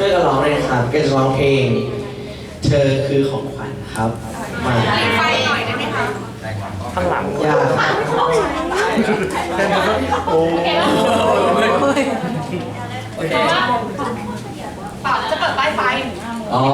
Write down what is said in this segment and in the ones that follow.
ช่วยกันร้องเลยนะครับก็จะร้องเพลง เธอคือของขวัญครับมาไฟหน่อยได้ไหมคะข้างหลังยากโอ้โอเคเปล่าจะเปิดป้ายไฟอ๋อ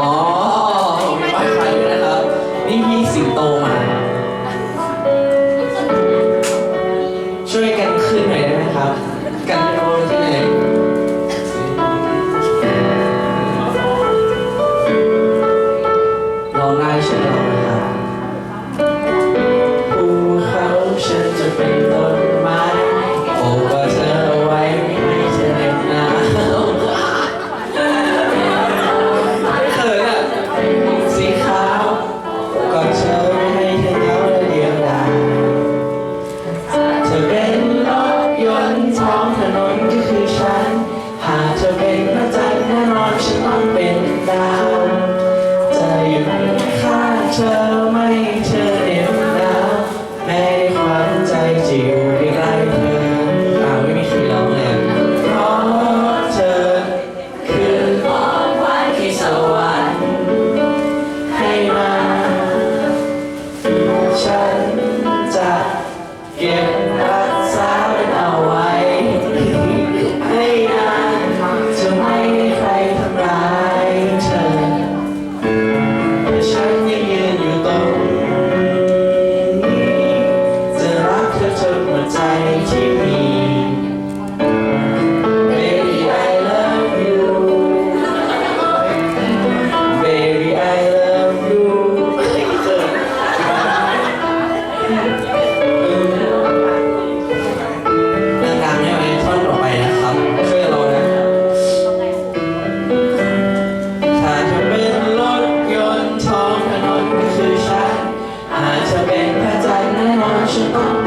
Oh.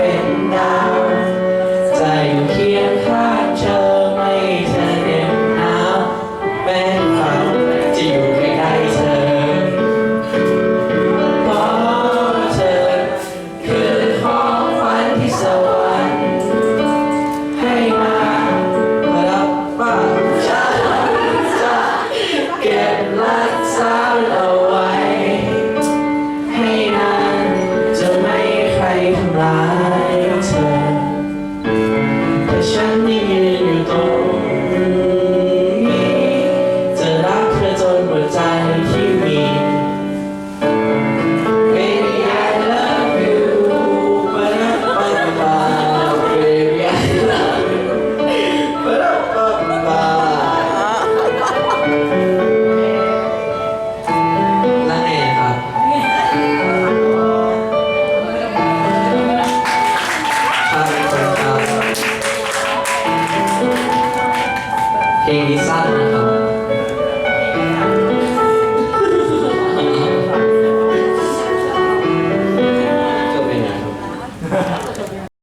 me. Quem sabe, não.